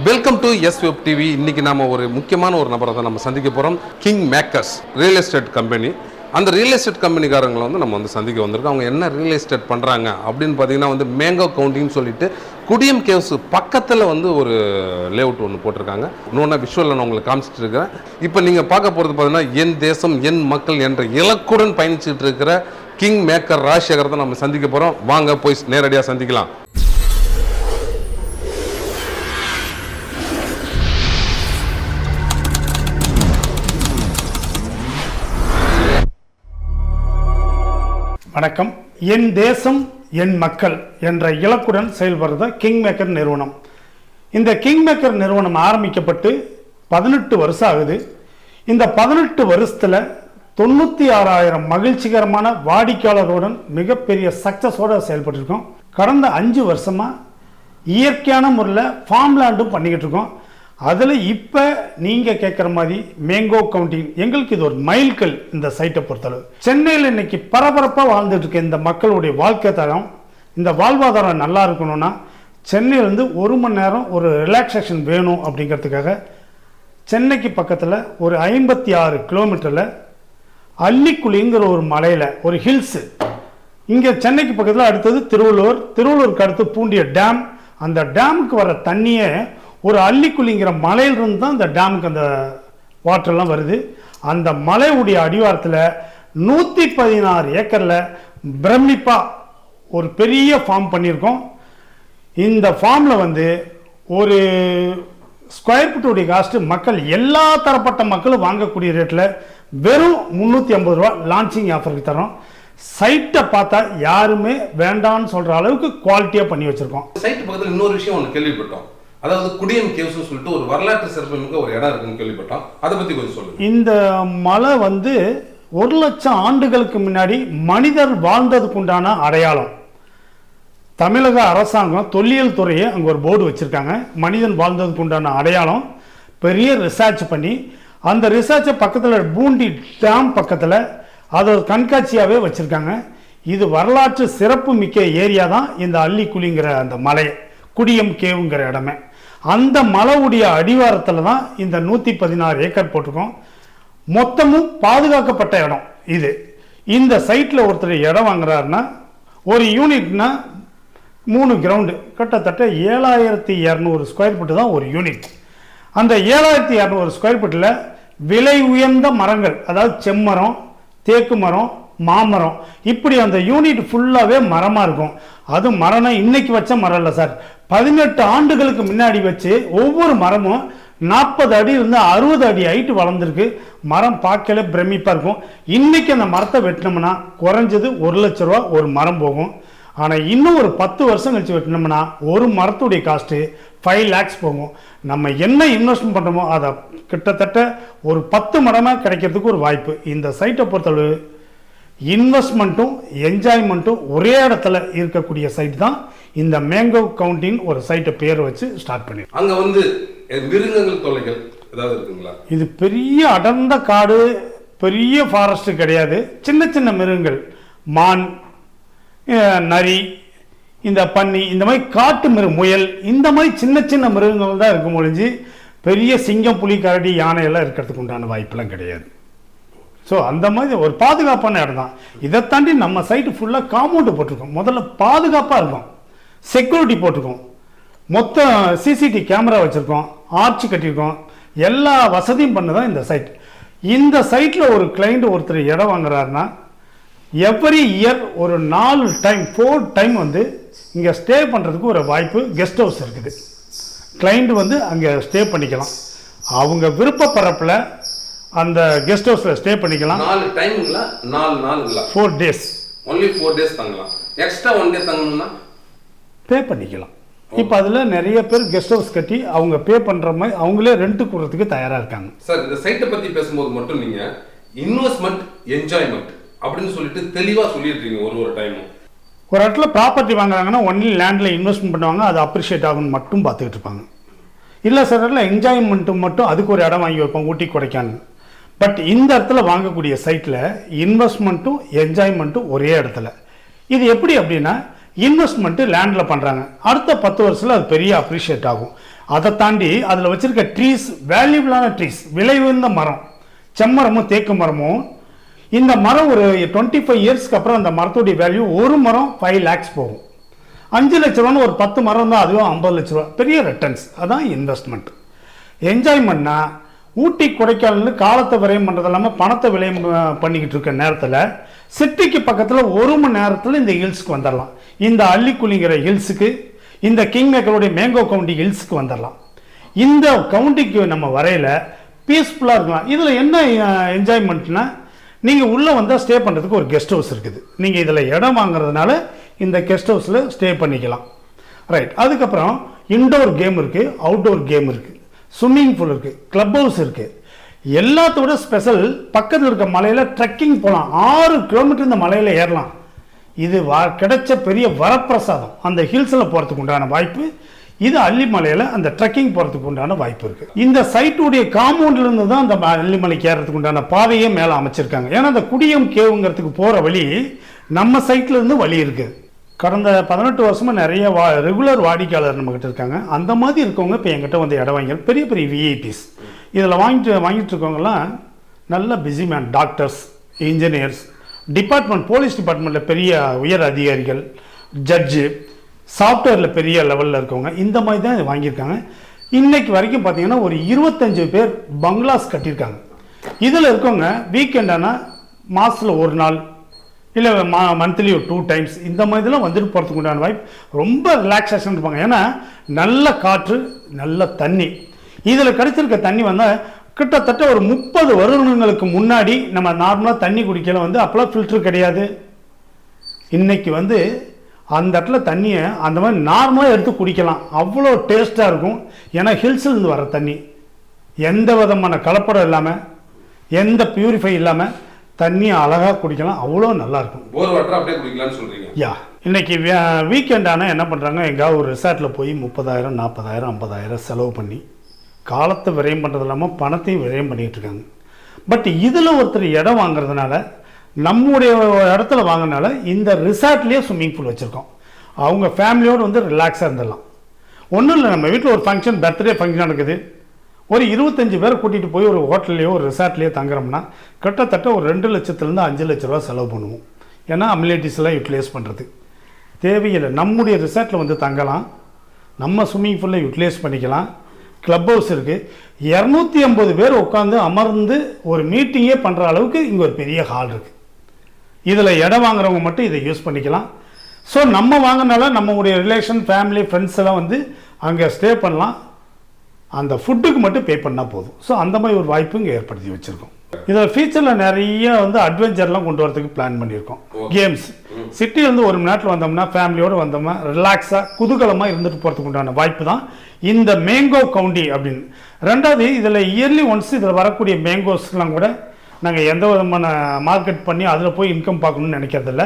Welcome to S web TV இன்னைக்கு நாம ஒரு முக்கியமான ஒரு நபரை தான் நம்ம சந்திக்க போகிறோம் king makers real estate company அந்த ரியல் எஸ்டேட் கம்பெனிக்காரங்களை வந்து நம்ம வந்து சந்திக்க வந்திருக்கோம். அவங்க என்ன ரியல் எஸ்டேட் பண்ணுறாங்க அப்படின்னு பார்த்தீங்கன்னா வந்து மேங்கோ கவுண்டின்னு சொல்லிட்டு குடியம் கேவ்ஸ் பக்கத்தில் வந்து ஒரு லேஅவுட் ஒன்று போட்டிருக்காங்க. இன்னொன்று விஷுவலில் நான் உங்களுக்கு காமிச்சிட்டு இருக்கிறேன். இப்போ நீங்கள் பார்க்க போகிறது பார்த்தீங்கன்னா என் தேசம் என் மக்கள் என்ற இலக்குடன் பயணிச்சுட்டு இருக்கிற கிங் மேக்கர் ராஜசேகர் தான் நம்ம சந்திக்க போகிறோம் வாங்க போய் நேரடியாக சந்திக்கலாம். வணக்கம். என் தேசம் என் மக்கள் என்ற இலக்குடன் செயல்படுறது கிங் மேக்கர் நிறுவனம். இந்த கிங் மேக்கர் நிறுவனம் ஆரம்பிக்கப்பட்டு பதினெட்டு வருஷம் ஆகுது. இந்த பதினெட்டு வருஷத்தில் தொண்ணூற்றி ஆறாயிரம் மகிழ்ச்சிகரமான வாடிக்கையாளர்களுடன் மிகப்பெரிய சக்ஸஸோட செயல்பட்டுருக்கோம். கடந்த அஞ்சு வருஷமாக இயற்கையான முறையில் ஃபார்ம் லேண்டும் பண்ணிக்கிட்டு இருக்கோம். அதில் இப்போ நீங்கள் கேட்குற மாதிரி மேங்கோ கவுண்டிங் எங்களுக்கு இது ஒரு மைல்கல் இந்த சைட்டை பொறுத்தளவு. சென்னையில் இன்னைக்கு பரபரப்பாக வாழ்ந்துட்டு இருக்க இந்த மக்களுடைய வாழ்க்கை தரம் இந்த வாழ்வாதாரம் நல்லா இருக்கணும்னா சென்னையிலேருந்து ஒரு மணி நேரம் ஒரு ரிலாக்ஸேஷன் வேணும் அப்படிங்கிறதுக்காக சென்னைக்கு பக்கத்தில் ஒரு ஐம்பத்தி ஆறு கிலோமீட்டரில் அள்ளிக்குழிங்கிற ஒரு மலையில் ஒரு ஹில்ஸு இங்கே சென்னைக்கு பக்கத்தில் அடுத்தது திருவள்ளூர் திருவள்ளூருக்கு அடுத்து பூண்டிய டேம் அந்த டேமுக்கு வர தண்ணியை ஒரு அள்ளிக்குழிங்கிற மலையிலிருந்து தான் இந்த டேமுக்கு அந்த வாட்டர்லாம் வருது. அந்த மலையுடைய அடிவாரத்தில் நூற்றி பதினாறு ஏக்கரில் பிரமிப்பாக ஒரு பெரிய ஃபார்ம் பண்ணியிருக்கோம். இந்த ஃபார்மில் வந்து ஒரு ஸ்கொயர் ஃபீட்டுடைய காஸ்ட்டு மக்கள் எல்லா தரப்பட்ட மக்களும் வாங்கக்கூடிய ரேட்டில் வெறும் முந்நூற்றி ஐம்பது ரூபா லான்ச்சிங் ஆஃபருக்கு தரோம் சைட்டை பார்த்தா யாருமே வேண்டான்னு சொல்கிற அளவுக்கு குவாலிட்டியாக பண்ணி வச்சுருக்கோம். சைட்டு பக்கத்தில் இன்னொரு விஷயம் ஒன்று கேள்விப்பட்டோம். அதாவது குடியம் கேவ்ஸ்னு சொல்லிட்டு ஒரு வரலாற்று சிறப்புமிக்க ஒரு இடம் இருக்குன்னு கேள்விப்பட்டோம். அதை பத்தி கொஞ்சம் சொல்லுங்க. இந்த மலை வந்து ஒரு லட்சம் ஆண்டுகளுக்கு முன்னாடி மனிதர் வாழ்ந்ததுக்கு உண்டான அடையாளம். தமிழக அரசாங்கம் தொல்லியல் துறையை அங்கே ஒரு போர்டு வச்சுருக்காங்க. மனிதன் வாழ்ந்ததுக்கு உண்டான அடையாளம். பெரிய ரிசர்ச் பண்ணி அந்த ரிசர்ச்சை பக்கத்தில் பூண்டி டேம் பக்கத்தில் அதை ஒரு கண்காட்சியாகவே வச்சுருக்காங்க. இது வரலாற்று சிறப்பு மிக்க ஏரியா தான் இந்த அள்ளிக்குழிங்கிற அந்த மலை குடியம் கேவுங்கிற இடமே. அந்த மலைவுடைய அடிவாரத்தில் தான் இந்த நூற்றி பதினாறு ஏக்கர் போட்டிருக்கோம். மொத்தமும் பாதுகாக்கப்பட்ட இடம் இது. இந்த சைட்டில் ஒருத்தர் இடம் வாங்குறாருன்னா ஒரு யூனிட்னா மூணு கிரவுண்டு கிட்டத்தட்ட ஏழாயிரத்தி இரநூறு ஸ்கொயர் ஃபீட்டு தான் ஒரு யூனிட் அந்த ஏழாயிரத்தி இரநூறு ஸ்கொயர் ஃபீட்டில் விலை உயர்ந்த மரங்கள் அதாவது செம்மரம் தேக்கு மரம் மாமரம். இப்படி அந்த யூனிட் ஃபுல்லாகவே மரமாக இருக்கும். அது மரம்னா இன்னைக்கு வச்ச மரம் இல்லை சார். பதினெட்டு ஆண்டுகளுக்கு முன்னாடி வச்சு ஒவ்வொரு மரமும் நாற்பது அடி இருந்து அறுபது அடி ஹைட்டு வளர்ந்துருக்கு. மரம் பார்க்கல பிரமிப்பாக இருக்கும். இன்னைக்கு அந்த மரத்தை வெட்டினோம்னா குறைஞ்சது ஒரு லட்ச ரூபா ஒரு மரம் போகும். ஆனால் இன்னும் ஒரு பத்து வருஷம் கழிச்சு வெட்டினோம்னா ஒரு மரத்துடைய காஸ்ட்டு ஃபைவ் லேக்ஸ் போகும். நம்ம என்ன இன்வெஸ்ட்மெண்ட் பண்ணுறோமோ அதை கிட்டத்தட்ட ஒரு பத்து மடமாக கிடைக்கிறதுக்கு ஒரு வாய்ப்பு. இந்த சைட்டை பொறுத்தளவு இன்வெஸ்ட்மெண்ட்டும் என்ஜாய்மெண்ட்டும் ஒரே இடத்துல இருக்கக்கூடிய சைட் தான் இந்த மேங்கோ கவுண்டின் ஒரு சைட்டை பேர் வச்சு ஸ்டார்ட் பண்ணி அங்க வந்து மிருகங்கள் தொல்லைகள் ஏதாவது இருக்குங்களா? இது பெரிய அடர்ந்த காடு பெரிய ஃபாரஸ்ட் கிடையாது. சின்ன சின்ன மிருகங்கள். மான் நரி இந்த பன்னி இந்த மாதிரி காட்டு மிருக முயல் இந்த மாதிரி சின்ன சின்ன மிருகங்கள் தான் இருக்கும் ஒழிஞ்சு பெரிய சிங்கம் புலி கரடி யானை எல்லாம் இருக்கிறதுக்கு உண்டான வாய்ப்பெல்லாம் கிடையாது. ஸோ அந்த மாதிரி ஒரு பாதுகாப்பான இடம் தான். இதை தாண்டி நம்ம சைட்டு ஃபுல்லாக காம்பவுண்டு போட்டிருக்கோம். முதல்ல பாதுகாப்பாக இருக்கும். செக்யூரிட்டி போட்டிருக்கோம். மொத்தம் சிசிடி கேமரா வச்சுருக்கோம். ஆர்ச் கட்டியிருக்கோம். எல்லா வசதியும் பண்ண தான் இந்த சைட் இந்த சைட்டில் ஒரு கிளைண்ட் ஒருத்தர் இடம் வாங்குறாருன்னா எவ்ரி இயர் ஒரு நாலு டைம் ஃபோர் டைம் வந்து இங்கே ஸ்டே பண்ணுறதுக்கு ஒரு வாய்ப்பு கெஸ்ட் ஹவுஸ் இருக்குது. கிளைண்ட் வந்து அங்கே ஸ்டே பண்ணிக்கலாம். அவங்க விருப்பப்பரப்பில் அந்த கெஸ்ட் ஹவுஸில் ஸ்டே பண்ணிக்கலாம். நாலு டைமுங்களா நாலு நாளுங்களா? Four days only four days தங்கலாம். எக்ஸ்ட்ரா ஒன் டே தங்கணும்னா? பே பண்ணிக்கலாம். இப்போ அதில் நிறைய பேர் கெஸ்ட் ஹவுஸ் கட்டி அவங்க பே பண்ணுற மாதிரி அவங்களே ரெண்ட்டு கொடுறதுக்கு தயாராக இருக்காங்க. சார் இந்த சைட்டை பத்தி பேசும்போது மட்டும் நீங்க இன்வெஸ்ட்மெண்ட் என்ஜாய்மெண்ட் அப்படின்னு சொல்லிட்டு தெளிவா சொல்லிடுறீங்க ஒரு ஒரு டைமும் ஒரு இடத்துல ப்ராப்பர்ட்டி வாங்குறாங்கன்னா ஒன்லி லேண்டில் இன்வெஸ்ட்மெண்ட் பண்ணுவாங்க அது அப்ரிஷியேட் ஆகும்னு மட்டும் பார்த்துக்கிட்டு இருப்பாங்க. இல்லை சார் இடத்துல என்ஜாய்மெண்ட்டு மட்டும் அதுக்கு ஒரு இடம் வாங்கி வைப்போம் ஊட்டி கொடைக்கானல். பட் இந்த இடத்துல வாங்கக்கூடிய சைட்டில் இன்வெஸ்ட்மெண்ட்டும் என்ஜாய்மெண்ட்டும் ஒரே இடத்துல. இது எப்படி அப்படின்னா இன்வெஸ்ட்மெண்ட்டு லேண்டில் பண்ணுறாங்க அடுத்த பத்து வருஷத்தில் அது பெரிய அப்ரிஷியேட் ஆகும். அதை தாண்டி அதில் வச்சுருக்க ட்ரீஸ் வேல்யூபிளான ட்ரீஸ் விலை உயர்ந்த மரம் செம்மரமும் தேக்கு மரமும் இந்த மரம் ஒரு டுவெண்ட்டி ஃபைவ் இயர்ஸ்க்கு அப்புறம் அந்த மரத்துடைய வேல்யூ ஒரு மரம் ஃபைவ் லேக்ஸ் போகும். அஞ்சு லட்ச ரூபான்னு ஒரு பத்து மரம் தான் அதுவும் ஐம்பது லட்ச ரூபா. பெரிய ரிட்டர்ன்ஸ் அதான் இன்வெஸ்ட்மெண்ட் என்ஜாய்மெண்ட்னா ஊட்டி கொடைக்கானல்னு காலத்தை விரயம் பண்ணுறது இல்லாமல் பணத்தை விரயம் பண்ணிக்கிட்டு இருக்க நேரத்தில் சிட்டிக்கு பக்கத்தில் ஒரு மணி நேரத்தில் இந்த ஹில்ஸுக்கு வந்துடலாம் இந்த அள்ளிக்குழிங்கிற ஹில்ஸுக்கு இந்த கிங் மேக்கருடைய மேங்கோ கவுண்டி ஹில்ஸுக்கு வந்துடலாம் இந்த கவுண்டிக்கு நம்ம வரையில பீஸ்ஃபுல்லாக இருக்கலாம். இதில் என்ன என்ஜாய்மெண்ட்னா நீங்கள் உள்ளே வந்தால் ஸ்டே பண்ணுறதுக்கு ஒரு கெஸ்ட் ஹவுஸ் இருக்குது. நீங்கள் இதில் இடம் வாங்குறதுனால இந்த கெஸ்ட் ஹவுஸில் ஸ்டே பண்ணிக்கலாம். ரைட் அதுக்கப்புறம் இன்டோர் கேம் இருக்குது அவுட்டோர் கேம் இருக்குது ஸ்விம்மிங் பூல் இருக்குது க்ளப் ஹவுஸ் இருக்குது எல்லாத்தோட ஸ்பெஷல் பக்கத்தில் இருக்க மலையில் ட்ரெக்கிங் போகலாம் ஆறு கிலோமீட்டர் இந்த மலையில் ஏறலாம். இது வா கிடைச்ச பெரிய வரப்பிரசாதம். அந்த ஹில்ஸில் போகிறதுக்கு உண்டான வாய்ப்பு. இது அள்ளிமலையில் அந்த ட்ரெக்கிங் போகிறதுக்கு உண்டான வாய்ப்பு இருக்குது இந்த சைட்டுடைய காம்பவுண்ட்லேருந்து தான் அந்த ம- அள்ளிமலைக்கு ஏறதுக்கு உண்டான பாதையே மேலே அமைச்சிருக்காங்க. ஏன்னா அந்த குடியம் கேவுங்கிறதுக்கு போகிற வழி நம்ம சைட்லேருந்து வழி இருக்குது கடந்த பதினெட்டு வருஷமாக நிறைய வா ரெகுலர் வாடிக்கையாளர் நம்மக்கிட்ட இருக்காங்க. அந்த மாதிரி இருக்கவங்க இப்போ என்கிட்ட வந்து இடம் வாங்கி பெரிய பெரிய விஐபிஸ் இதில் வாங்கிட்டு வாங்கிட்டு இருக்கவங்கலாம் நல்ல busy man doctors engineers department police டிபார்ட்மெண்ட்டில் பெரிய உயர் அதிகாரிகள் ஜட்ஜு சாஃப்ட்வேரில் பெரிய லெவலில் இருக்கவங்க இந்த மாதிரி தான் வாங்கியிருக்காங்க. இன்னைக்கு வரைக்கும் பார்த்தீங்கன்னா ஒரு இருபத்தஞ்சு பேர் பங்களாஸ் கட்டியிருக்காங்க. இதில் இருக்கவங்க வீக்கெண்ட் மாதத்தில் ஒரு நாள் இல்லை மா மந்த்லி ஒரு டூ டைம்ஸ் இந்த மாதிரிலாம் வந்துட்டு போகிறதுக்கு உண்டான வாய்ப்பு. ரொம்ப ரிலாக்ஸேஷன் இருப்பாங்க. ஏன்னா நல்ல காற்று நல்ல தண்ணி. இதில் கிடைச்சிருக்க தண்ணி வந்தால் கிட்டத்தட்ட ஒரு முப்பது வருடங்களுக்கு முன்னாடி நம்ம நார்மலாக தண்ணி குடிக்கல வந்து அப்போலாம் ஃபில்ட்ரு கிடையாது. இன்னைக்கு வந்து அந்த இடத்துல தண்ணியை அந்த மாதிரி நார்மலாக எடுத்து குடிக்கலாம். அவ்வளோ டேஸ்ட்டாக இருக்கும். ஏன்னா ஹில்ஸ்லேருந்து வர தண்ணி. எந்த விதமான கலப்படம் இல்லாமல் எந்த பியூரிஃபை இல்லாமல் தண்ணியை அழகாக குடிக்கலாம் அவ்வளோ நல்லாயிருக்கும். போர் வாட்டர் அப்படியே குடிக்கலாம்னு சொல்றீங்க. யா இன்னைக்கு வீக்கெண்ட் ஆனால் என்ன பண்ணுறாங்க எங்கேயாவது ஒரு ரிசார்ட்டில் போய் முப்பதாயிரம் நாற்பதாயிரம் ஐம்பதாயிரம் செலவு பண்ணி காலத்தை விரயம் பண்ணுறது இல்லாமல் பணத்தையும் விரயம் பண்ணிகிட்டு இருக்காங்க. பட் இதில் ஒருத்தர் இடம் வாங்குறதுனால நம்முடைய இடத்துல வாங்கினால இந்த ரிசார்ட்லேயே ஸ்விம்மிங் பூல் வச்சுருக்கோம். அவங்க ஃபேமிலியோடு வந்து ரிலாக்ஸாக இருந்துடலாம். ஒன்றும் இல்லை நம்ம வீட்டில் ஒரு ஃபங்க்ஷன் பர்த்டே ஃபங்க்ஷன் நடக்குது. ஒரு இருபத்தஞ்சு பேர் கூட்டிகிட்டு போய் ஒரு ஹோட்டல்லையோ ஒரு ரிசார்ட்லேயோ தங்குறோம்னா கிட்டத்தட்ட ஒரு ரெண்டு லட்சத்துலேருந்து அஞ்சு லட்ச ரூபா செலவு பண்ணுவோம். ஏன்னா அம்யூனிட்டிஸ் எல்லாம் யூட்டிலைஸ் பண்ணுறது தேவையில்லை. நம்முடைய ரிசார்ட்டில் வந்து தங்கலாம். நம்ம ஸ்விம்மிங் பூலில் யூட்டிலைஸ் பண்ணிக்கலாம். க்ளப் ஹவுஸ் இருக்குது இரநூத்தி ஐம்பது பேர் உட்காந்து அமர்ந்து ஒரு மீட்டிங்கே பண்ணுற அளவுக்கு இங்கே ஒரு பெரிய ஹால் இருக்குது இதில் இடம் வாங்குறவங்க மட்டும் இதை யூஸ் பண்ணிக்கலாம். ஸோ நம்ம வாங்கினால நம்மளுடைய ரிலேஷன் ஃபேமிலி ஃப்ரெண்ட்ஸ் எல்லாம் வந்து அங்கே ஸ்டே பண்ணலாம். அந்த ஃபுட்டுக்கு மட்டும் பே பண்ணால் போதும். ஸோ அந்த மாதிரி ஒரு வாய்ப்பு இங்கே ஏற்படுத்தி வச்சுருக்கோம். இதில் ஃபியூச்சரில் நிறைய வந்து அட்வென்ச்சர்லாம் கொண்டு வரதுக்கு பிளான் பண்ணியிருக்கோம். கேம்ஸ் சிட்டிலேருந்து ஒரு மணி நேரத்தில் வந்தோம்னா ஃபேமிலியோடு வந்தோம்னா ரிலாக்ஸாக குதூகலமாக இருந்துட்டு போகிறதுக்கு உண்டான வாய்ப்பு தான் இந்த மேங்கோ கவுண்டி அப்படின்னு. ரெண்டாவது இதில் இயர்லி ஒன்ஸ் இதில் வரக்கூடிய மேங்கோஸ்லாம் கூட நாங்கள் எந்த விதமான மார்க்கெட் பண்ணி அதில் போய் இன்கம் பார்க்கணும்னு நினைக்கிறதில்ல.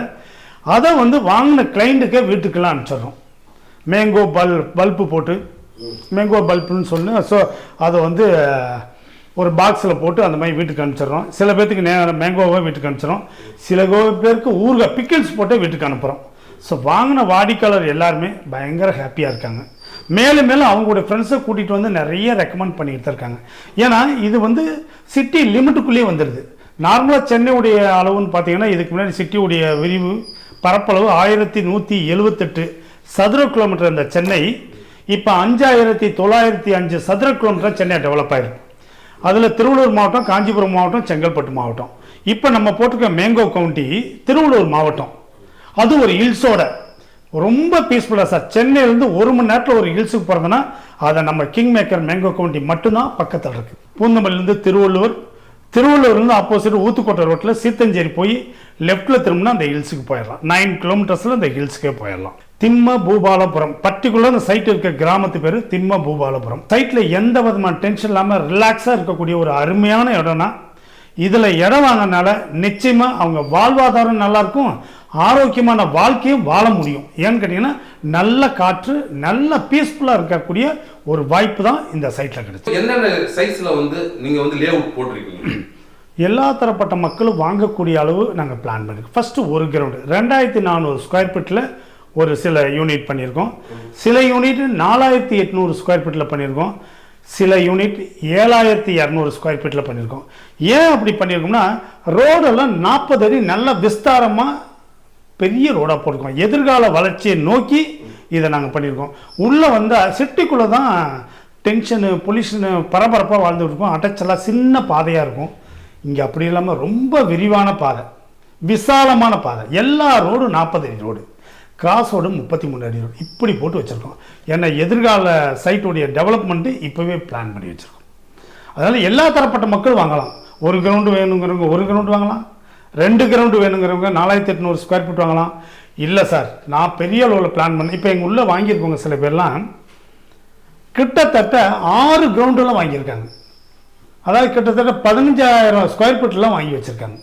அதை வந்து வாங்கின கிளைண்ட்டுக்கே வீட்டுக்கெல்லாம் அனுப்பிச்சிடுறோம். மேங்கோ பல் பல்பு போட்டு மேங்கோ பல்புன்னு சொல்லி. ஸோ அதை வந்து ஒரு பாக்ஸில் போட்டு அந்த மாதிரி வீட்டுக்கு அனுப்பிச்சிடுறோம். சில பேர்த்துக்கு நேரம் மேங்கோவை வீட்டுக்கு அனுப்பிச்சிடும் சில பேருக்கு ஊறுகாய் பிக்கிள்ஸ் போட்டு வீட்டுக்கு அனுப்புகிறோம் ஸோ வாங்கின வாடிக்கையாளர் எல்லாருமே பயங்கர ஹாப்பியாக இருக்காங்க. மேலும் மேலும் அவங்களுடைய ஃப்ரெண்ட்ஸை கூட்டிகிட்டு வந்து நிறைய ரெக்கமெண்ட் பண்ணிட்டு இருக்காங்க. ஏன்னா இது வந்து சிட்டி லிமிட்டுக்குள்ளேயே வந்துடுது. நார்மலாக சென்னையுடைய அளவுன்னு பார்த்தீங்கன்னா இதுக்கு முன்னாடி சிட்டியுடைய விரிவு பரப்பளவு ஆயிரத்தி நூற்றி எழுவத்தெட்டு சதுர கிலோமீட்டர் இந்த சென்னை. இப்போ அஞ்சாயிரத்தி தொள்ளாயிரத்தி அஞ்சு சதுர கிலோமீட்டர் சென்னை டெவலப் ஆயிருக்கு. அதில் திருவள்ளூர் மாவட்டம் காஞ்சிபுரம் மாவட்டம் செங்கல்பட்டு மாவட்டம். இப்போ நம்ம போட்டிருக்க மேங்கோ கவுண்டி திருவள்ளூர் மாவட்டம். அது ஒரு ஹில்ஸோட. ரொம்ப பீஸ்ஃபுல்லாக சார். சென்னையிலேருந்து ஒரு மணி நேரத்தில் ஒரு ஹில்ஸுக்கு போகிறதுனா அதை நம்ம கிங் மேக்கர் மேங்கோ கவுண்டி மட்டும்தான் பக்கத்தில் இருக்குது பூந்தமல்லிருந்து திருவள்ளூர் திருவள்ளூர்லேருந்து ஆப்போசிட் ஊத்துக்கோட்டை ரோட்டில் சீத்தஞ்சேரி போய் லெஃப்ட்டில் திரும்பினா அந்த ஹில்ஸுக்கு போயிடலாம். நைன் கிலோமீட்டர்ஸில் அந்த ஹில்ஸுக்கே போயிடலாம். திம்ம பூபாலபுரம் பர்டிகுலர் அந்த சைட் இருக்க கிராமத்து பேர் திம்ம பூபாலபுரம் சைட்டில் எந்த விதமான டென்ஷன் இல்லாமல் ரிலாக்ஸாக இருக்கக்கூடிய ஒரு அருமையான இடம்னா இதில் இடம் வாங்கினால நிச்சயமாக அவங்க வாழ்வாதாரம் நல்லா இருக்கும் ஆரோக்கியமான வாழ்க்கையும் வாழ முடியும். ஏன்னு கேட்டிங்கன்னா நல்ல காற்று நல்ல பீஸ்ஃபுல்லாக இருக்கக்கூடிய ஒரு வாய்ப்பு தான் இந்த சைட்டில் கிடைச்சு என்னென்ன சைஸ்ல வந்து நீங்க வந்து லே அவுட் போட்டிருக்கீங்க? எல்லா தரப்பட்ட மக்களும் வாங்கக்கூடிய அளவு நாங்கள் பிளான் பண்ணிருக்கோம். ஃபஸ்ட்டு ஒரு கிரவுண்டு ரெண்டாயிரத்தி நானூறு ஸ்கொயர் ஃபீட்டில் ஒரு சில யூனிட் பண்ணியிருக்கோம். சில யூனிட் நாலாயிரத்தி எட்நூறு ஸ்கொயர் ஃபீட்டில் பண்ணியிருக்கோம். சில யூனிட் ஏழாயிரத்தி இரநூறு ஸ்கொயர் ஃபீட்டில் பண்ணியிருக்கோம். ஏன் அப்படி பண்ணியிருக்கோம்னா ரோடெல்லாம் நாற்பது அடி நல்ல விஸ்தாரமாக பெரிய ரோடாக போட்டிருக்கோம். எதிர்கால வளர்ச்சியை நோக்கி இதை நாங்கள் பண்ணியிருக்கோம். உள்ளே வந்தால் சிட்டிக்குள்ளே தான் டென்ஷனு பொல்யூஷனு பரபரப்பாக வாழ்ந்துட்டு இருக்கோம். அடைச்சலாக சின்ன பாதையாக இருக்கும். இங்கே அப்படி இல்லாமல் ரொம்ப விரிவான பாதை. விசாலமான பாதை. எல்லா ரோடும் நாற்பது அடி ரோடு காசோட முப்பத்தி மூணு அடி ரோடு இப்படி போட்டு வச்சுருக்கோம். ஏன்னா எதிர்கால சைட்டுடைய டெவலப்மெண்ட்டு இப்போவே பிளான் பண்ணி வச்சுருக்கோம். அதனால் எல்லா தரப்பட்ட மக்கள் வாங்கலாம். ஒரு கிரவுண்டு வேணுங்கிறவங்க ஒரு கிரவுண்டு வாங்கலாம். ரெண்டு கிரவுண்டு வேணுங்கிறவங்க நாலாயிரத்தி எட்நூறு ஸ்கொயர் ஃபீட் வாங்கலாம். இல்லை சார் நான் பெரிய அளவில் பிளான் பண்ணேன் இப்போ எங்கள் உள்ளே வாங்கியிருக்கோங்க சில பேர்லாம் கிட்டத்தட்ட ஆறு கிரவுண்டெல்லாம் வாங்கியிருக்காங்க. அதாவது கிட்டத்தட்ட பதினஞ்சாயிரம் ஸ்கொயர் ஃபீட்லாம் வாங்கி வச்சுருக்காங்க.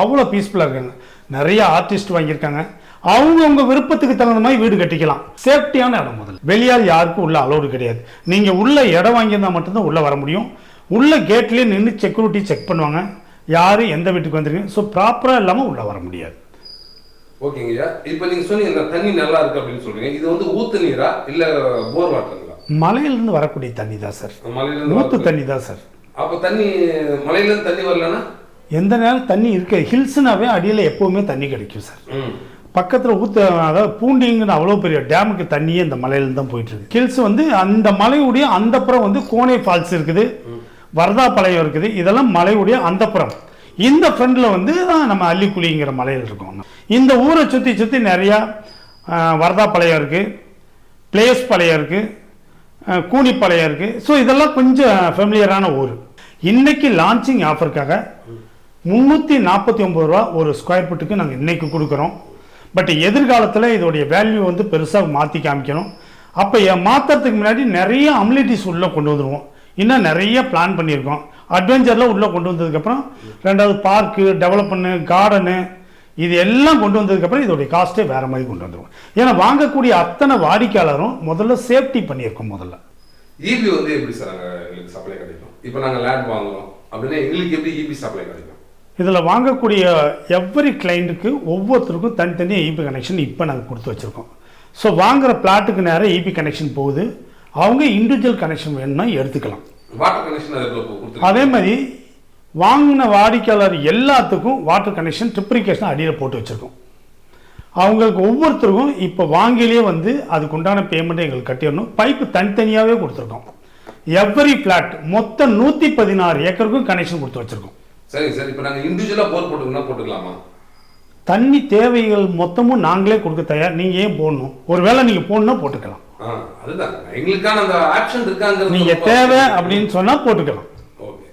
அவ்வளோ பீஸ்ஃபுல்லாக இருக்காங்க. நிறைய ஆர்டிஸ்ட் வாங்கியிருக்காங்க. அவங்கவுங்க விருப்பத்துக்கு தகுந்த மாதிரி வீடு கட்டிக்கலாம். சேஃப்டியான இடம் முதல்ல. வெளியால் யாருக்கும் உள்ள அலோடு கிடையாது. நீங்கள் உள்ள இடம் வாங்கியிருந்தா மட்டும்தான் உள்ளே வர முடியும். உள்ள கேட்லேயே நின்று செக்யூரிட்டி செக் பண்ணுவாங்க. யார் எந்த வீட்டுக்கு வந்திருக்கீங்க? ஸோ ப்ராப்பராக இல்லாமல் உள்ளே வர முடியாது. ஓகேங்கய்யா இப்போ நீங்க சொன்னீங்க தண்ணி நல்லா இருக்கு அப்படின்னு சொல்றீங்க. இது வந்து ஊத்து நீரா? இல்ல போர் வாட்டருங்களா மலையிலேருந்து வரக்கூடிய தண்ணி தான் சார் மலையில இருந்து ஊற்று வரக்கூடிய- தண்ணி தான் சார் அப்ப தண்ணி மலையில இருந்து தண்ணி வரலன்னா? எந்த நேரம் தண்ணி இருக்கு ஹில்ஸ்னாவே அடியில் எப்போவுமே தண்ணி கிடைக்கும் சார் பக்கத்தில் ஊத்த அதாவது பூண்டிங்கிற அவ்வளோ பெரிய டேமுக்கு தண்ணியே இந்த மலையிலேருந்து தான் போயிட்டு இருக்கு. ஹில்ஸ் வந்து அந்த மலையுடைய அந்தப்புறம் வந்து கோனை ஃபால்ஸ் இருக்குது. வரதாபாளையம் இருக்குது. இதெல்லாம் மலையுடைய அந்தப்புறம். இந்த ஃப்ரெண்டில் வந்து தான் நம்ம அள்ளிக்குழிங்கிற மலையில் இருக்கோம். இந்த ஊரை சுற்றி சுற்றி நிறையா வரதா வரதாபாளையம் இருக்குது பிளேஸ் பாளையம் இருக்குது கூனிப்பாளையம் இருக்குது ஸோ இதெல்லாம் கொஞ்சம் ஃபெமிலியரான ஊர். இன்னைக்கு லான்ச்சிங் ஆஃபருக்காக முந்நூற்றி நாற்பத்தி ஒம்பது ரூபா ஒரு ஸ்கொயர் ஃபீட்டுக்கு நாங்கள் இன்னைக்கு கொடுக்குறோம். பட் எதிர்காலத்தில் இதோடைய வேல்யூ வந்து பெருசாக மாற்றி காமிக்கணும். அப்போ மாற்றுறதுக்கு முன்னாடி நிறைய அம்யூனிட்டிஸ் உள்ளே கொண்டு வந்துடுவோம் இன்னும் நிறைய பிளான் பண்ணியிருக்கோம். அட்வென்ச்சரில் உள்ளே கொண்டு வந்ததுக்கப்புறம் ரெண்டாவது பார்க்கு டெவலப்மெண்ட்டு கார்டனு இது எல்லாம் கொண்டு வந்ததுக்கப்புறம் இதோடைய காஸ்ட்டே வேறு மாதிரி கொண்டு வந்துடுவோம் ஏன்னா வாங்கக்கூடிய அத்தனை வாடிக்கையாளரும் முதல்ல சேஃப்டி பண்ணியிருக்கோம் முதல்ல. இபி வந்து எப்படி சார் எங்களுக்கு சப்ளை கிடைக்கும்? இப்போ நாங்கள் லேண்ட் வாங்குறோம். அப்படின்னா எங்களுக்கு எப்படி இபி சப்ளை கிடைக்கும்? இதில் வாங்கக்கூடிய எவ்வரி கிளைண்ட்டுக்கு ஒவ்வொருத்தருக்கும் தனித்தனி இபி கனெக்ஷன் இப்போ நாங்கள் கொடுத்து வச்சுருக்கோம். ஸோ வாங்குற பிளாட்டுக்கு நேரம் இபி கனெக்ஷன் போகுது. அவங்க இண்டிவிஜுவல் கனெக்ஷன் வேணும்னா எடுத்துக்கலாம். வாட்டர் கனெக்ஷன் அதே மாதிரி வாங்கின வாடிக்கையாளர் எல்லாத்துக்கும் வாட்டர் கனெக்ஷன் ட்ரிப்ளிகேஷன் அடியில் போட்டு வச்சுருக்கோம். அவங்களுக்கு ஒவ்வொருத்தருக்கும் இப்போ வாங்கிலே வந்து அதுக்கு உண்டான பேமெண்ட்டை எங்களுக்கு கட்டிடணும். பைப்பு தனித்தனியாகவே கொடுத்துருக்கோம். எவ்வரி பிளாட் மொத்தம் நூற்றி பதினாறு ஏக்கருக்கும் கனெக்ஷன் கொடுத்து வச்சுருக்கோம். சரிங்க சார் இப்போ நாங்க இண்டிவிஜுவலா போர் போட்டுக்கணும்னா போட்டுக்கலாமா? தண்ணி தேவைகள் மொத்தமும் நாங்களே கொடுக்க தயார் நீங்கள் ஏன் போடணும்? ஒருவேளை நீங்கள் போடணும்னா போட்டுக்கலாம். அதுதான். எங்களுக்கான அந்த ஆப்ஷன் இருக்காங்கிறது நீங்கள் தேவை அப்படின்னு சொன்னால் போட்டுக்கலாம். ஓகே.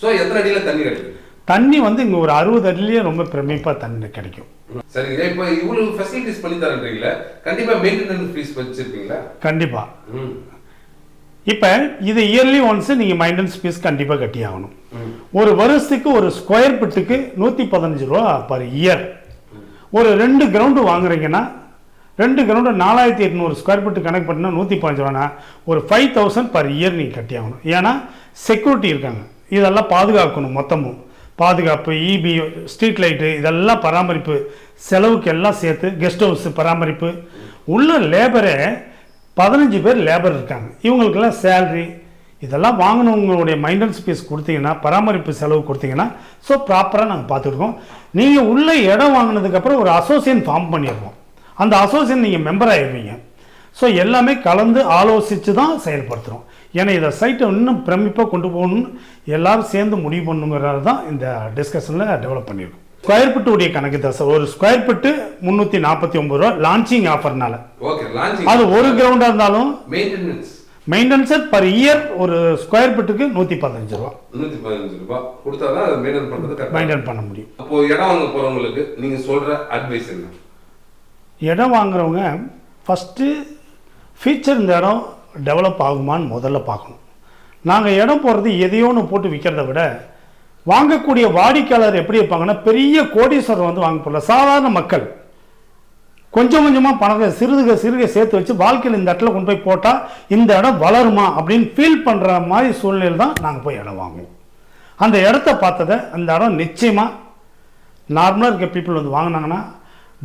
ஸோ எத்தனை அடியில தண்ணி கிடைக்கும்? தண்ணி வந்து இங்கே ஒரு அறுபது அடிலேயே ரொம்ப பிரமிப்பாக தண்ணி கிடைக்கும். சரிங்க இப்போ இவ்வளவு ஃபெசிலிட்டிஸ் பண்ணி தரேன்றீங்களா கண்டிப்பா மெயின்டெனன்ஸ் ஃபீஸ் வச்சிருப்பீங்களா? கண்டிப்பாக ம். இப்போ இது இயர்லி ஒன்ஸ் நீங்கள் மைண்டன்ஸ் ஃபீஸ் கண்டிப்பாக கட்டி ஆகணும் ஒரு வருஷத்துக்கு ஒரு ஸ்கொயர் ஃபீட்டுக்கு நூற்றி பதினஞ்சு ரூபா பர் இயர் ஒரு ரெண்டு கிரவுண்டு வாங்குறீங்கன்னா ரெண்டு கிரவுண்டு நாலாயிரத்தி எட்நூறு ஸ்கொயர் ஃபீட்டு கணக்கு பண்ணினா நூற்றி பதினஞ்சு ரூபானா ஒரு ஃபைவ் தௌசண்ட் பர் இயர் நீங்கள் கட்டி ஆகணும் ஏன்னா செக்யூரிட்டி இருக்காங்க. இதெல்லாம் பாதுகாக்கணும் மொத்தமும். பாதுகாப்பு இபி ஸ்ட்ரீட் லைட்டு இதெல்லாம் பராமரிப்பு செலவுக்கு எல்லாம் சேர்த்து கெஸ்ட் ஹவுஸ் பராமரிப்பு. உள்ள லேபரே பதினஞ்சு பேர் லேபர் இருக்காங்க. இவங்களுக்கெல்லாம் சேல்ரி இதெல்லாம் வாங்கினவங்களுடைய மைண்டன்ஸ் ஃபீஸ் கொடுத்தீங்கன்னா பராமரிப்பு செலவு கொடுத்தீங்கன்னா ஸோ ப்ராப்பராக நாங்கள் பார்த்துருக்கோம் நீங்கள் உள்ளே இடம் வாங்கினதுக்கப்புறம் ஒரு அசோசியேஷன் ஃபார்ம் பண்ணிடுவோம் அந்த அசோசியேஷன் நீங்கள் மெம்பர் ஆகிடுவீங்க ஸோ எல்லாமே கலந்து ஆலோசித்து தான் செயல்படுத்துகிறோம் ஏன்னா இதை சைட்டை இன்னும் பிரமிப்பாக கொண்டு போகணும்னு எல்லோரும் சேர்ந்து முடிவு பண்ணுங்கிறது தான் இந்த டிஸ்கஷனில் டெவலப் பண்ணியிருக்கோம். ஸ்கொயர் ஃபீட்டு உடைய கணக்கு தான் சார் ஒரு ஸ்கொயர் ஃபீட்டு முந்நூற்றி நாற்பத்தி ஒம்பது ரூபா லான்ச்சிங் ஆஃபர்னால அது ஒரு கிரவுண்டாக இருந்தாலும் மெயின்டெனன்ஸ் மெயின்டெனன்ஸ் பர் இயர் ஒரு ஸ்கொயர் ஃபீட்டுக்கு நூற்றி பதினஞ்சு ரூபா. நூற்றி பதினஞ்சு ரூபாய் கொடுத்தா தான் அதை மெயின்டைன் பண்ணுறது மெயின்டைன் பண்ண முடியும். அப்போ இடம் வாங்க போறவங்களுக்கு நீங்க சொல்ற அட்வைஸ் என்ன? இடம் வாங்குறவங்க ஃபஸ்ட்டு ஃபியூச்சர் இந்த இடம் டெவலப் ஆகுமான்னு முதல்ல பார்க்கணும். நாங்கள் இடம் போடுறது எதையோ ஒன்று போட்டு விற்கிறத விட வாங்கக்கூடிய வாடிக்கையாளர் எப்படி இருப்பாங்கன்னா பெரிய கோடீஸ்வரர் வந்து வாங்க போடல சாதாரண மக்கள். கொஞ்சம் கொஞ்சமாக பணத்தை சிறுக சிறுக சேர்த்து வச்சு வாழ்க்கையில் இந்த இடத்துல கொண்டு போய் போட்டால் இந்த இடம் வளருமா அப்படின்னு ஃபீல் பண்ணுற மாதிரி சூழ்நிலையில் தான் நாங்கள் போய் இடம் வாங்குவோம். அந்த இடத்த பார்த்ததை அந்த இடம் நிச்சயமாக நார்மலாக இருக்க பீப்புள் வந்து வாங்கினாங்கன்னா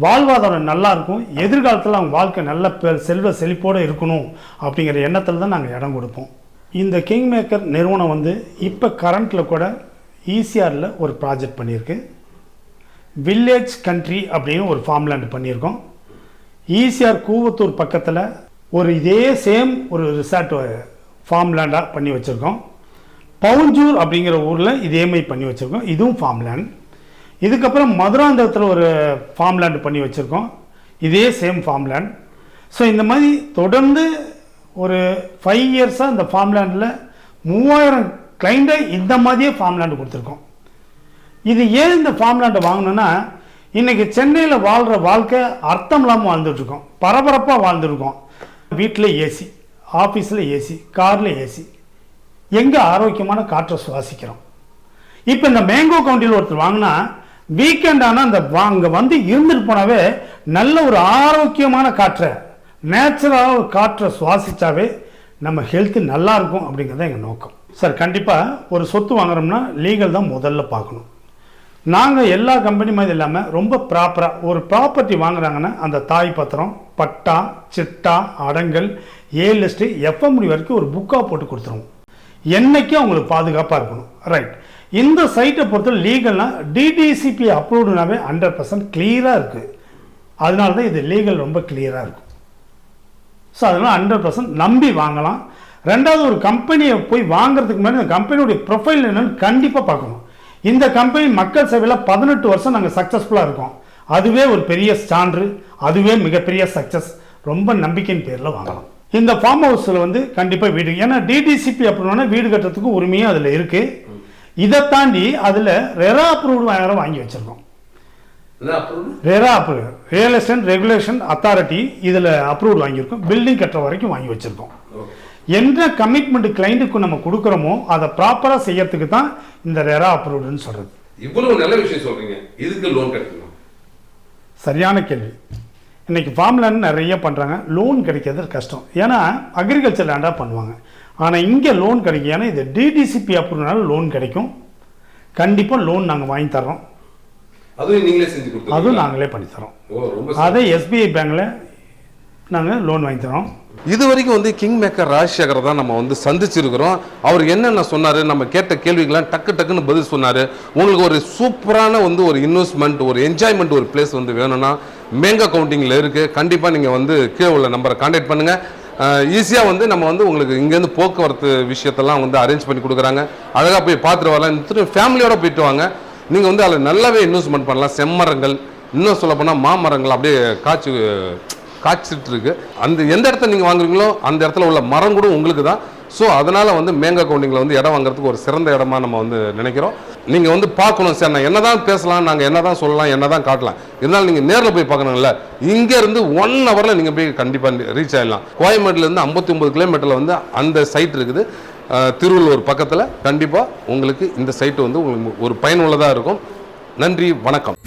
வாழ்வாதாரம் நல்லா இருக்கும். எதிர்காலத்தில் அவங்க வாழ்க்கை நல்ல பெ- செல்வ செழிப்போடு இருக்கணும் அப்படிங்கிற எண்ணத்தில் தான் நாங்கள் இடம் கொடுப்போம். இந்த கிங் மேக்கர் நிறுவனம் வந்து இப்போ கரண்ட்டில் கூட ஈசிஆரில் ஒரு ப்ராஜெக்ட் பண்ணியிருக்கு. வில்லேஜ் கண்ட்ரி அப்படின்னு ஒரு ஃபார்ம்லேண்ட் பண்ணியிருக்கோம். ஈசிஆர் கூவத்தூர் பக்கத்தில் ஒரு இதே சேம் ஒரு ரிசார்ட் ஃபார்ம்லேண்டாக பண்ணி வச்சுருக்கோம். பவுஞ்சூர் அப்படிங்கிற ஊரில் இதே மாதிரி பண்ணி வச்சுருக்கோம். இதுவும் ஃபார்ம்லேண்ட் இதுக்கப்புறம் மதுராந்தகத்தில் ஒரு ஃபார்ம்லேண்ட் பண்ணி வச்சுருக்கோம். இதே சேம் ஃபார்ம்லேண்ட் ஸோ இந்த மாதிரி தொடர்ந்து ஒரு ஃபைவ் இயர்ஸாக இந்த ஃபார்ம்லேண்டில் மூவாயிரம் கிளைண்ட்டை இந்த மாதிரியே ஃபார்ம்லேண்டு கொடுத்துருக்கோம். இது ஏன் இந்த ஃபார்ம்லேண்டை வாங்கணும்னா இன்றைக்கி சென்னையில் வாழ்கிற வாழ்க்கை அர்த்தம் இல்லாமல் வாழ்ந்துட்டுருக்கோம். பரபரப்பாக வாழ்ந்துருக்கோம். வீட்டில் ஏசி ஆஃபீஸில் ஏசி காரில் ஏசி எங்கே ஆரோக்கியமான காற்றை சுவாசிக்கிறோம். இப்போ இந்த மேங்கோ கவுண்டியில் ஒருத்தர் வாங்கினா வீக்கெண்ட் ஆனால் அந்த அங்கே வந்து இருந்துட்டு போனாவே நல்ல ஒரு ஆரோக்கியமான காற்றை நேச்சுரலாக ஒரு காற்றை சுவாசிச்சாவே நம்ம ஹெல்த்து நல்லா இருக்கும் அப்படிங்கிறது எங்கள் நோக்கம். சார் கண்டிப்பாக ஒரு சொத்து வாங்குறோம்னா லீகல் தான் முதல்ல பார்க்கணும். நாங்கள் எல்லா கம்பெனி மாதிரி இல்லாமல் ரொம்ப ப்ராப்பராக ஒரு ப்ராப்பர்ட்டி வாங்குறாங்கன்னா அந்த தாய் பத்திரம் பட்டா சிட்டா அடங்கல் ஏ லிஸ்ட்டு எஃப்எம்டி வரைக்கும் ஒரு புக்காக போட்டு கொடுத்துருவோம். என்றைக்கும் அவங்களுக்கு பாதுகாப்பாக இருக்கணும். ரைட் இந்த சைட்டை பொறுத்த லீகல்னால் டிடிசிபி அப்ரூவ்டுனாவே ஹண்ட்ரட் பர்சன்ட் கிளியராக இருக்குது அதனால தான் இது லீகல் ரொம்ப கிளியராக இருக்கும். ஸோ அதனால் ஹண்ட்ரட் பர்சன்ட் நம்பி வாங்கலாம். ரெண்டாவது ஒரு கம்பெனியை போய் வாங்குறதுக்கு முன்னாடி அந்த கம்பெனியோடைய ப்ரொஃபைல் என்னன்னு கண்டிப்பாக பார்க்கணும். இந்த கம்பெனி மக்கள் சேவையில் பதினெட்டு வருஷம் நாங்கள் சக்ஸஸ்ஃபுல்லாக இருக்கோம். அதுவே ஒரு பெரிய சான்று அதுவே மிகப்பெரிய சக்ஸஸ் ரொம்ப நம்பிக்கையின் பேரில் வாங்கலாம். இந்த ஃபார்ம் ஹவுஸில் வந்து கண்டிப்பாக வீடு ஏன்னா டிடிசிபி அப்படின்னா வீடு கட்டுறதுக்கு உரிமையும் அதில் இருக்குது இதை தாண்டி அதில் ரெரா அப்ரூவ்டு வேறு வாங்கி வச்சுருக்கோம். RERA approve real estate regulation authority இதில் அப்ரூவல் வாங்கியிருக்கோம். பில்டிங் கட்டுற வரைக்கும் வாங்கி வச்சுருக்கோம். என்ன கமிட்மெண்ட் கிளைண்ட்டுக்கு நம்ம கொடுக்குறோமோ அதை ப்ராப்பராக செய்யறதுக்கு தான் இந்த ரெரா அப்ரூவ்டுன்னு சொல்கிறது இவ்வளவு நல்ல விஷயம் சொல்றீங்க. இதுக்கு லோன் கிடைக்குமா சரியான கேள்வி. இன்னைக்கு ஃபார்ம்லேண்ட் நிறைய பண்ணுறாங்க லோன் கிடைக்கிறது கஷ்டம். ஏன்னா அக்ரிகல்ச்சர் லேண்டாக பண்ணுவாங்க. ஆனால் இங்கே லோன் கிடைக்கும் ஏன்னா இது டிடிசிபி அப்ரூவ்னால லோன் கிடைக்கும். கண்டிப்பாக லோன் நாங்கள் வாங்கி தர்றோம். அதுவும் நீங்களே செஞ்சு அதுவும் நாங்களே பண்ணி தரோம் அதே எஸ்பிஐ பேங்க்கில் நாங்கள் லோன் வாங்கி தரோம். இது வரைக்கும் வந்து கிங் மேக்கர் ராஜசேகரை தான் நம்ம வந்து சந்திச்சிருக்கிறோம். அவர் என்னென்ன சொன்னார்? நம்ம கேட்ட கேள்விக்கெல்லாம் டக்கு டக்குன்னு பதில் சொன்னார். உங்களுக்கு ஒரு சூப்பரான வந்து ஒரு இன்வெஸ்ட்மெண்ட் ஒரு என்ஜாய்மெண்ட் ஒரு பிளேஸ் வந்து வேணும்னா மேங்கா கவுண்டிங்கில் இருக்குது கண்டிப்பாக நீங்கள் வந்து கீழே உள்ள நம்பரை காண்டாக்ட் பண்ணுங்கள் ஈஸியாக வந்து நம்ம வந்து உங்களுக்கு இங்கேருந்து போக்குவரத்து விஷயத்தெல்லாம் வந்து அரேஞ்ச் பண்ணி கொடுக்குறாங்க. அழகாக போய் பார்த்துட்டு வரலாம். திரும்ப ஃபேமிலியோடு போயிட்டு வாங்க. நீங்கள் வந்து அதில் நல்லாவே இன்வெஸ்ட்மெண்ட் பண்ணலாம். செம்மரங்கள் இன்னும் சொல்ல போனால் மாமரங்கள் அப்படியே காய்ச்சி காய்ச்சிட்டு இருக்கு அந்த எந்த இடத்த நீங்கள் வாங்குறீங்களோ அந்த இடத்துல உள்ள மரம் கூட உங்களுக்கு தான். ஸோ அதனால் வந்து மேங்கா கவுண்டிங்கில் வந்து இடம் வாங்குறதுக்கு ஒரு சிறந்த இடமா நம்ம வந்து நினைக்கிறோம். நீங்கள் வந்து பார்க்கணும் சார். நான் என்ன தான் பேசலாம் நாங்கள் என்ன தான் சொல்லலாம் என்ன தான் காட்டலாம். இருந்தாலும் நீங்கள் நேரில் போய் பார்க்கணும்ல. இங்கேருந்து ஒன் ஹவரில் நீங்கள் போய் கண்டிப்பாக ரீச் ஆகிடலாம் கோயம்பேட்டிலேருந்து ஐம்பத்தி ஒம்பது கிலோமீட்டரில் வந்து அந்த சைட் இருக்குது. திருவள்ளூர் பக்கத்தில். கண்டிப்பாக உங்களுக்கு இந்த சைட்டு வந்து உங்களுக்கு ஒரு பயனுள்ளதாக இருக்கும். நன்றி வணக்கம்.